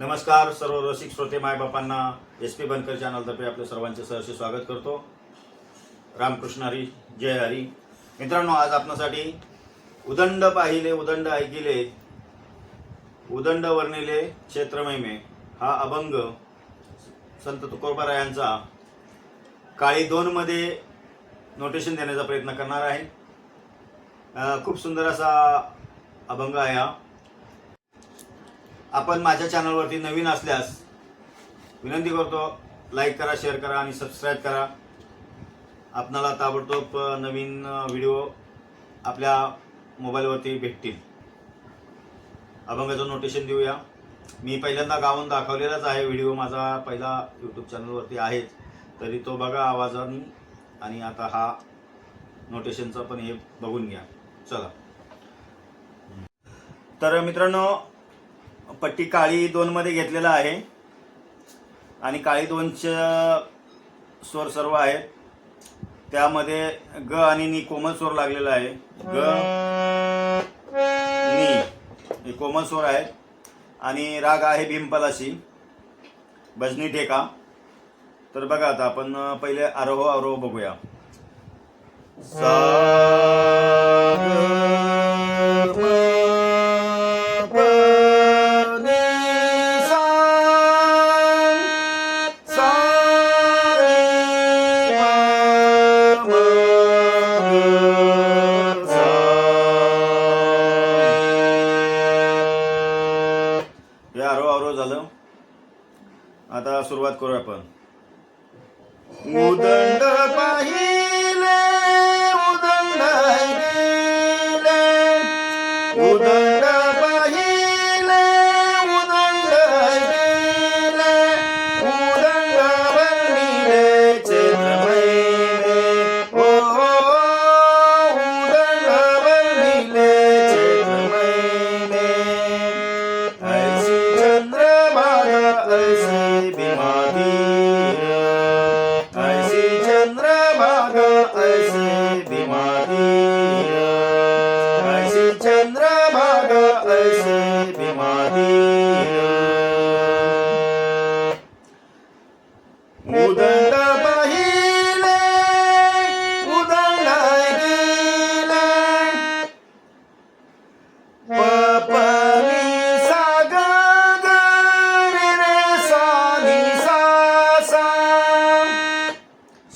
नमस्कार सर्व रसिक श्रोते मायबापांना एस पी बनकर चॅनलतर्फे आपल्या सर्वांचे सहर्ष स्वागत करतो. रामकृष्ण हरी जय हरी. मित्रांनो आज आपणासाठी उदंड पाहिले उदंड ऐकिले उदंड वर्णिले क्षेत्रमहिमे हा अभंग संत तुकोबारायांचा काळी दोनमध्ये नोटेशन देण्याचा प्रयत्न करणार आहे. खूप सुंदर असा अभंग आहे हा. आपण माझ्या चॅनलवरती नवीन असल्यास विनंती करतो लाईक करा शेअर करा आणि सबस्क्राईब करा. आपणाला ताबडतोब नवीन व्हिडिओ आपल्या मोबाईलवरती भेटतील. अभंगाचं नोटेशन देऊया. मी पहिल्यांदा गाऊन दाखवलेलाच आहे व्हिडिओ माझा पहिला यूट्यूब चॅनलवरती आहेच तरी तो बघा आवाजाने आणि आता हा नोटेशनचा पण हे बघून घ्या. चला. तर मित्रांनो पट्टी काळी दोनमध्ये घेतलेला आहे. आणि काळी दोनच्या स्वर सर्व आहेत. त्यामध्ये ग आणि नी कोमल स्वर लागलेला आहे. ग नी हे कोमल स्वर आहेत. आणि राग आहे भीमपलाशी. भजनी ठेका. तर बघा आता आपण पहिले आरोह आरोह बघूया. सा सुरुवात करूया आपण. उदंड पाहिले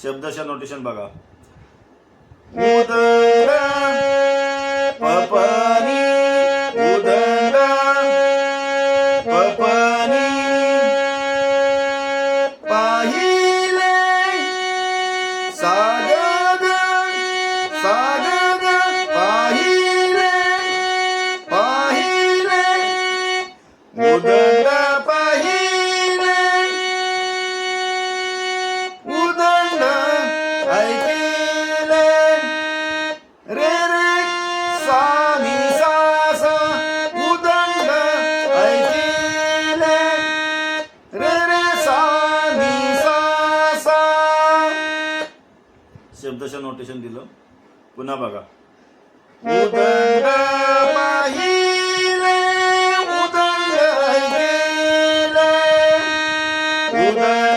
शब्दशः नोटेशन बघा. उदंड शब्दशः नोटेशन दिलं. पुन्हा बघा. उदंड पाहिले उदंड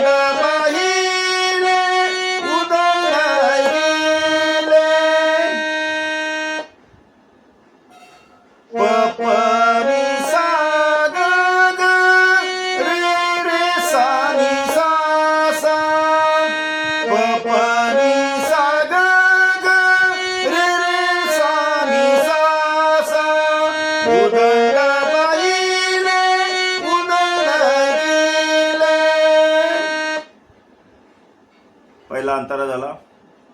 अंतरा झाला.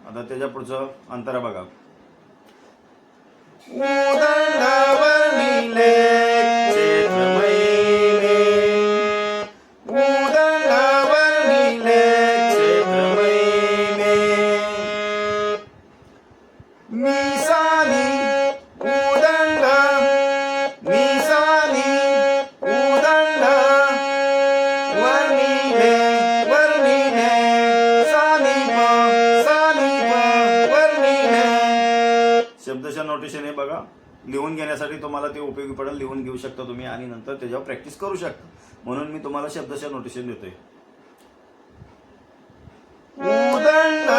आता त्याच्या पुढचं अंतरा बघा. ॲडिशन नोटेशन हे बघा. लिहून घेण्यासाठी तुम्हाला ते उपयोगी पडेल लिहून घेऊ शकता तुम्ही आणि नंतर त्याच्यावर प्रॅक्टिस करू शकता. म्हणून मी तुम्हाला शब्दशः नोटेशन देतोय. उदंड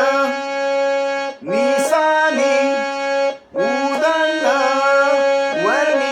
उदंड वर्णी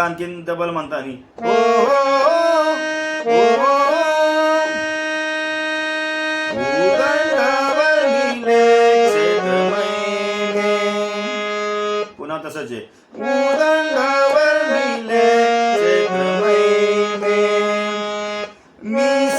बघा आणखीन डबल म्हणतानी हो, हो, हो, पुन्हा तसंच आहे. उदंडावर मी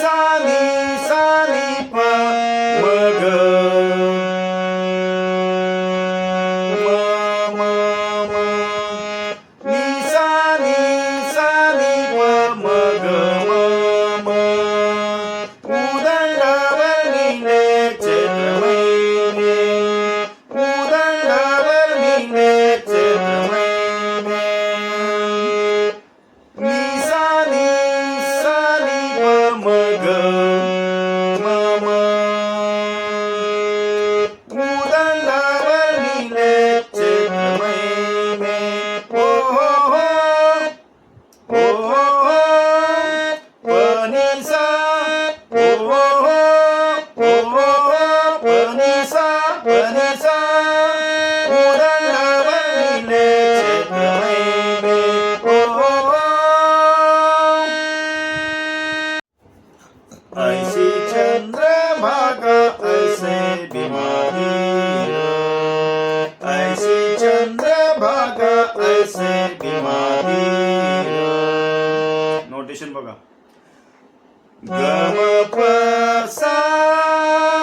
Gama passa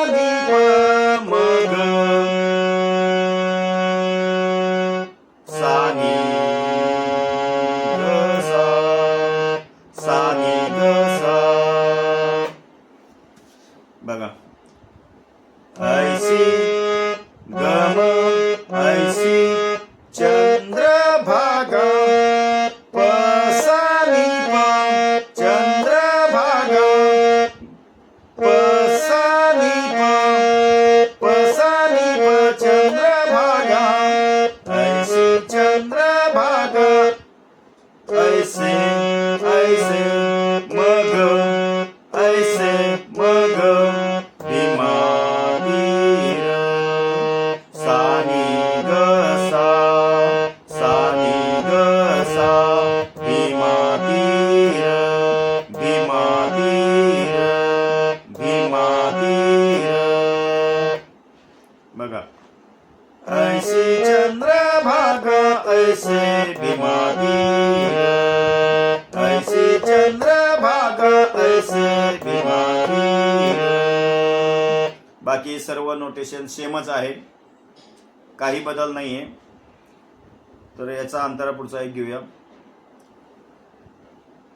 de Gama Baga. I see. Gama. I sim बीमारी ऐसे बीमारी बाकी सर्व नोटेशन सेमच आहे. काही बदल नाही आहे तर याचा अंतरा पुढचा एक घेऊया.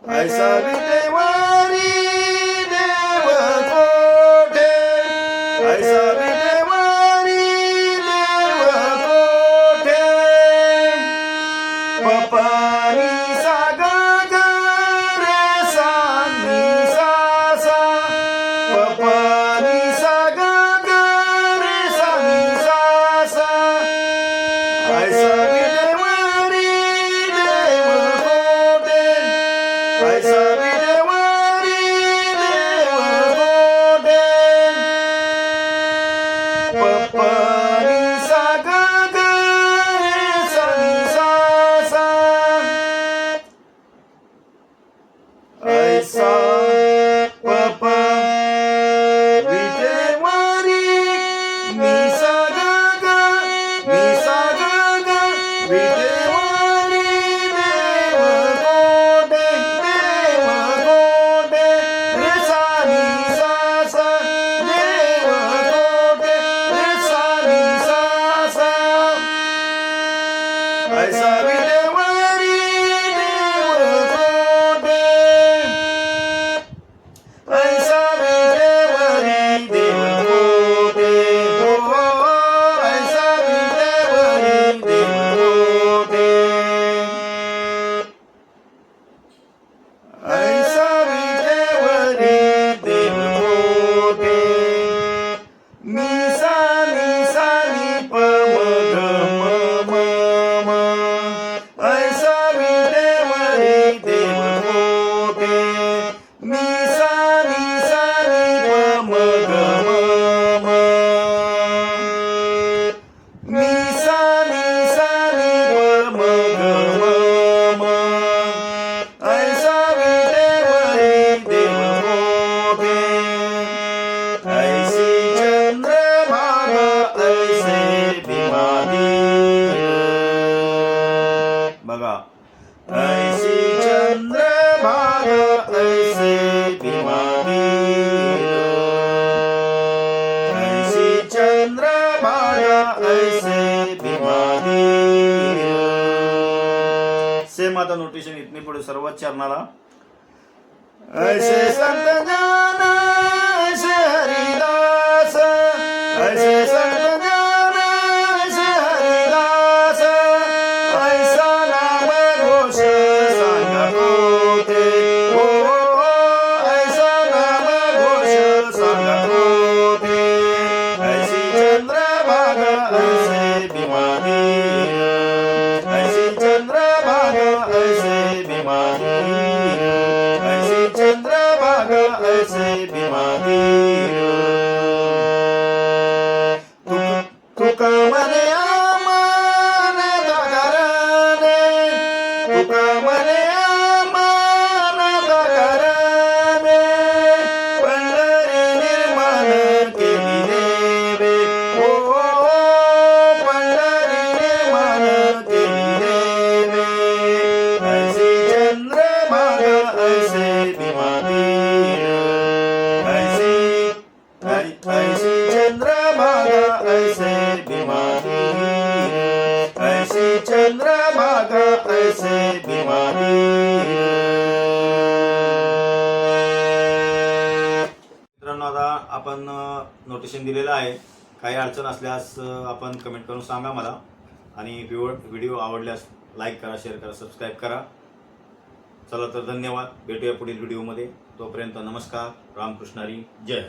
ऐसा विदेवारी देव ऐसा Praise इथने पुढे सर्वच चरणाला ऐसे संत ज्ञान ऐसे हरिदास ऐसे संत ज्ञान ऐसे हरिदास ऐसा नाम घोष सांगत होते ओ ऐसा नाम घोष सांगत होते ऐसी चंद्रभागा ऐसे मात्र ऐसे मित्रांनो आता आपण नोटिशन दिलेलं आहे. काही अडचण असल्यास आपण कमेंट करून सांगा मला. आणि व्हिडिओ व्हिडिओ आवडल्यास लाईक करा शेअर करा सबस्क्राईब करा. चला तर धन्यवाद. भेटूया पुढील व्हिडिओमध्ये तोपर्यंत नमस्कार. रामकृष्णारी. जय